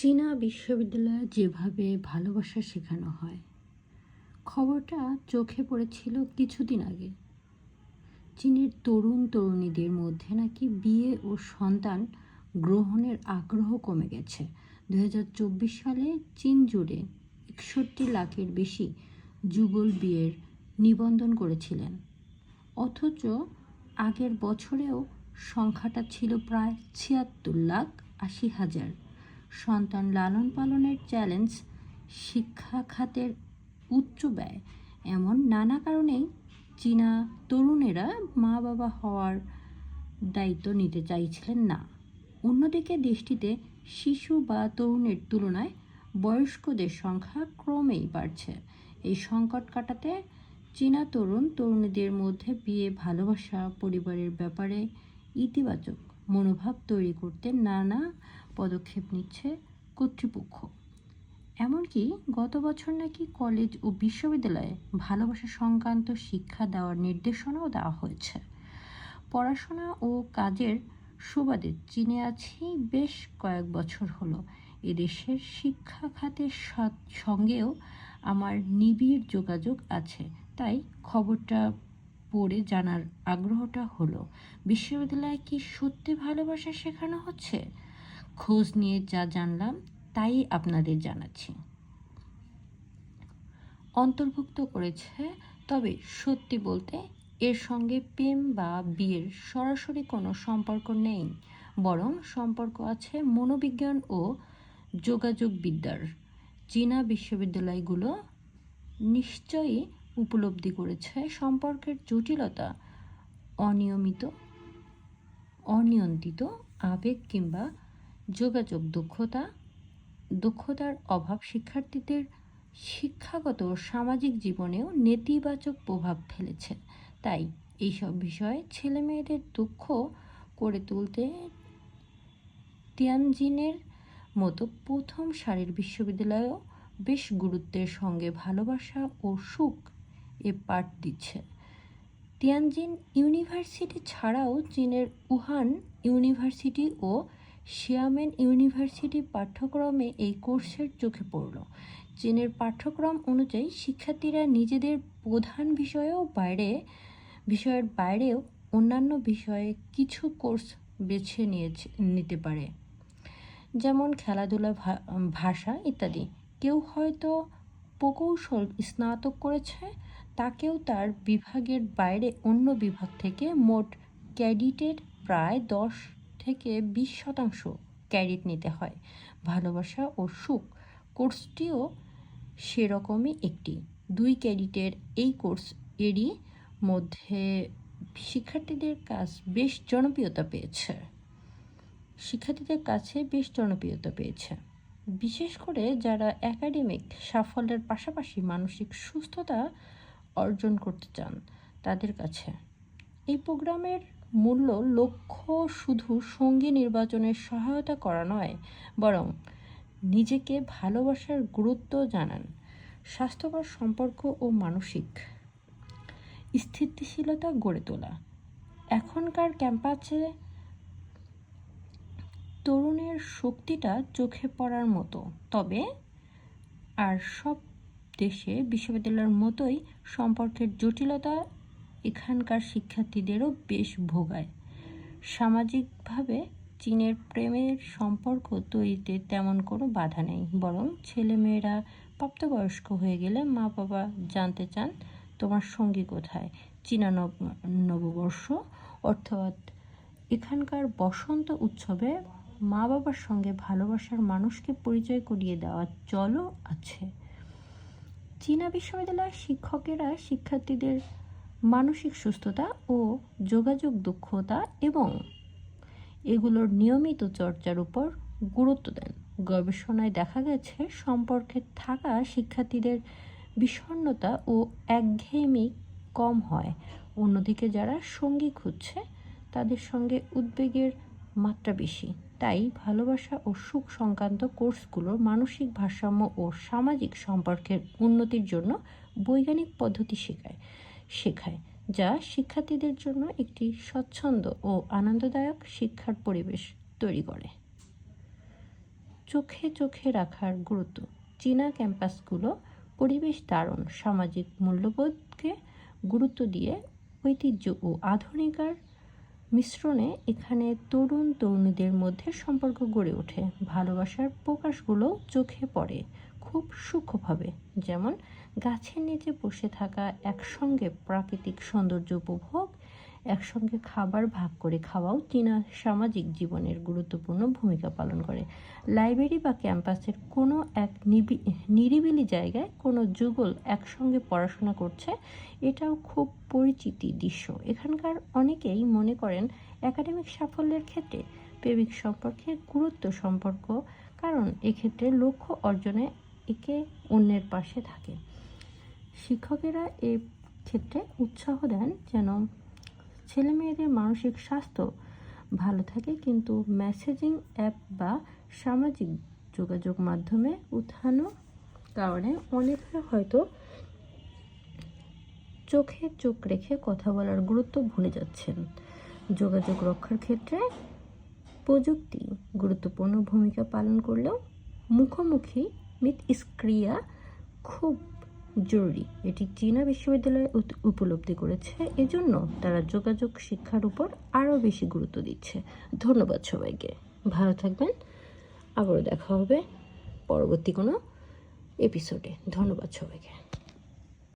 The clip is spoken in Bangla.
চীনা বিশ্ববিদ্যালয়ে যেভাবে ভালোবাসা শেখানো হয়, খবরটা চোখে পড়েছিল কিছুদিন আগে। চীনের তরুণ তরুণীদের মধ্যে নাকি বিয়ে ও সন্তান গ্রহণের আগ্রহ কমে গেছে। দু হাজার চব্বিশ সালে চীন জুড়ে একষট্টি লাখের বেশি যুগল বিয়ের নিবন্ধন করেছিলেন। অথচ আগের বছরেও সংখ্যাটা ছিল প্রায় ছিয়াত্তর লাখ আশি হাজার। সন্তান লালন পালনের চ্যালেঞ্জ শিক্ষা খাতের উচ্চ ব্যয়। এমন নানা কারণেই চীনা তরুণেরা মা বাবা হওয়ার দায়িত্ব নিতে চাইছিলেন না। অন্যদিকে দেশটিতে শিশু বা তরুণের তুলনায় বয়স্কদের সংখ্যা ক্রমেই বাড়ছে। এই সংকট কাটাতে চীনা তরুণ তরুণীদের মধ্যে বিয়ে, ভালোবাসা, পরিবারের ব্যাপারে ইতিবাচক মনোভাব তৈরি করতে নানা পদক্ষেপ নিচ্ছে কর্তৃপক্ষ। এমনকি গত বছর নাকি কলেজ ও বিশ্ববিদ্যালয়ে ভালোবাসা সংক্রান্ত শিক্ষা দেওয়ার নির্দেশনাও দেওয়া হয়েছে। পড়াশোনা ও কাজের সুবাদে চীনে আছি বেশ কয়েক বছর হলো। এদেশের শিক্ষা খাতের সঙ্গেও আমার নিবিড় যোগাযোগ আছে। তাই খবরটা পড়ে জানার আগ্রহটা হলো, বিশ্ববিদ্যালয়ে কি সত্যি ভালোবাসা শেখানো হচ্ছে? খোঁজ নিয়ে যা জানলাম, তাই আপনাদের জানাচ্ছি। অন্তর্ভুক্ত করেছে, তবে সত্যি বলতে এর সঙ্গে প্রেম বা বিয়ের সরাসরি কোনো সম্পর্ক নেই, বরং সম্পর্ক আছে মনোবিজ্ঞান ও যোগাযোগ বিদ্যার চীনা বিশ্ববিদ্যালয়গুলো নিশ্চয়ই উপলব্ধি করেছে সম্পর্কের জটিলতা, অনিয়মিত, অনিয়ন্ত্রিত আবেগ কিংবা যোগাযোগ দক্ষতা, দক্ষতার অভাব শিক্ষার্থীদের শিক্ষাগত ও সামাজিক জীবনেও নেতিবাচক প্রভাব ফেলেছে। তাই এইসব বিষয়ে ছেলেমেয়েদের দক্ষ করে তুলতে তিয়ানজিনের মতো প্রথম সারির বিশ্ববিদ্যালয়ও বেশ গুরুত্বের সঙ্গে ভালোবাসা ও সুখ এ পাঠ দিচ্ছে। তিয়ানজিন ইউনিভার্সিটি ছাড়াও চীনের উহান ইউনিভার্সিটি ও শিয়ামেন ইউনিভার্সিটি পাঠ্যক্রমে এই কোর্সের চোখে পড়ল। চীনের পাঠ্যক্রম অনুযায়ী শিক্ষার্থীরা নিজেদের প্রধান বিষয়েও বাইরে, বিষয়ের বাইরেও অন্যান্য বিষয়ে কিছু কোর্স বেছে নিয়েছে, নিতে পারে। যেমন খেলাধুলা ভাষা ইত্যাদি। কেউ হয়তো প্রকৌশল স্নাতক করেছে, তাকেও তার বিভাগের বাইরে অন্য বিভাগ থেকে মোট ক্যাডিটের প্রায় দশ থেকে বিশ শতাংশ ক্যাডিট নিতে হয়। ভালোবাসা ও সুখ কোর্সটিও সেরকমই একটি। দুই ক্যাডিটের এই কোর্স এরই মধ্যে শিক্ষার্থীদের কাজ বেশ জনপ্রিয়তা পেয়েছে। শিক্ষার্থীদের কাছে বেশ জনপ্রিয়তা পেয়েছে। বিশেষ করে যারা একাডেমিক সাফল্যের পাশাপাশি মানসিক সুস্থতা অর্জন করতে চান তাদের কাছে। এই প্রোগ্রামের মূল্য লক্ষ্য শুধু সঙ্গী নির্বাচনের সহায়তা করা নয়, বরং নিজেকে ভালোবাসার গুরুত্ব জানান। স্বাস্থ্যকর সম্পর্ক ও মানসিক স্থিতিশীলতা গড়ে তোলা। এখনকার ক্যাম্পাসে তরুণের শক্তিটা চোখে পড়ার মতো। তবে আর সব দেশে বিশ্ববিদ্যালয়ের মতোই সম্পর্কের জটিলতা এখানকার শিক্ষার্থীদেরও বেশ ভোগায়। সামাজিকভাবে চীনের প্রেমের সম্পর্ক তৈরিতে তেমন কোনো বাধা নেই, বরং ছেলেমেয়েরা প্রাপ্তবয়স্ক হয়ে গেলে মা বাবা জানতে চান, তোমার সঙ্গী কোথায়? চীনা নব, নববর্ষ অর্থাৎ এখানকার বসন্ত উৎসবে মা বাবার সঙ্গে ভালোবাসার মানুষকে পরিচয় করিয়ে দেওয়ার চলও আছে। চীনা বিশ্ববিদ্যালয়ের শিক্ষকেরা শিক্ষার্থীদের মানসিক সুস্থতা ও যোগাযোগ দক্ষতা এবং এগুলোর নিয়মিত চর্চার উপর গুরুত্ব দেন। গবেষণায় দেখা গেছে, সম্পর্কে থাকা শিক্ষার্থীদের বিষণ্নতা ও একঘেয়েমি কম হয়। অন্যদিকে যারা সঙ্গী খুঁজছে, তাদের সঙ্গে উদ্বেগের মাত্রা বেশি। তাই ভালোবাসা ও সুখ সংক্রান্ত কোর্সগুলোর মানসিক ভারসাম্য ও সামাজিক সম্পর্কের উন্নতির জন্য বৈজ্ঞানিক পদ্ধতি শেখায়। শেখায়, যা শিক্ষার্থীদের জন্য একটি স্বচ্ছন্দ ও আনন্দদায়ক শিক্ষার পরিবেশ তৈরি করে। চোখে চোখে রাখার গুরুত্ব। চীনা ক্যাম্পাসগুলো পরিবেশ দারুণ, সামাজিক মূল্যবোধকে গুরুত্ব দিয়ে ঐতিহ্য ও আধুনিকার মিশ্রণে এখানে তরুণ তরুণীদের মধ্যে সম্পর্ক গড়ে ওঠে। ভালোবাসার প্রকাশগুলো চোখে পড়ে খুব সূক্ষ্মভাবে, যেমন গাছের নিচে বসে থাকা একসঙ্গে প্রাকৃতিক সৌন্দর্য উপভোগ, একসঙ্গে খাবার ভাগ করে খাওয়াও চীনা সামাজিক জীবনের গুরুত্বপূর্ণ ভূমিকা পালন করে। লাইব্রেরি বা ক্যাম্পাসের কোনো এক নিরিবিলি জায়গায় কোনো যুগল একসঙ্গে পড়াশোনা করছে, এটাও খুব পরিচিতি দৃশ্য। এখানকার অনেকেই মনে করেন একাডেমিক সাফল্যের ক্ষেত্রে প্রেমিক সম্পর্কে গুরুত্ব সম্পর্ক, কারণ এক্ষেত্রে লক্ষ্য অর্জনে একে অন্যের পাশে থাকে। শিক্ষকেরা এ ক্ষেত্রে উৎসাহ দেন যেন ছেলে মেয়েদের মানসিক স্বাস্থ্য ভালো থাকে, কিন্তু মেসেজিং অ্যাপ বা সামাজিক যোগাযোগ মাধ্যমে উত্থানো কারণে অনেকে হয়তো চোখে চোখ রেখে কথা বলার গুরুত্ব ভুলে যাচ্ছেন। যোগাযোগ রক্ষার ক্ষেত্রে প্রযুক্তি গুরুত্বপূর্ণ ভূমিকা পালন করলেও মুখোমুখি মিথ মিথস্ক্রিয়া খুব জরুরি। এটি চীনা বিশ্ববিদ্যালয়ে উপলব্ধি করেছে। এজন্য তারা যোগাযোগ শিক্ষার উপর আরও বেশি গুরুত্ব দিচ্ছে। ধন্যবাদ সবাইকে। ভালো থাকবেন। আবারও দেখা হবে পরবর্তী কোনো এপিসোডে ধন্যবাদ সবাইকে।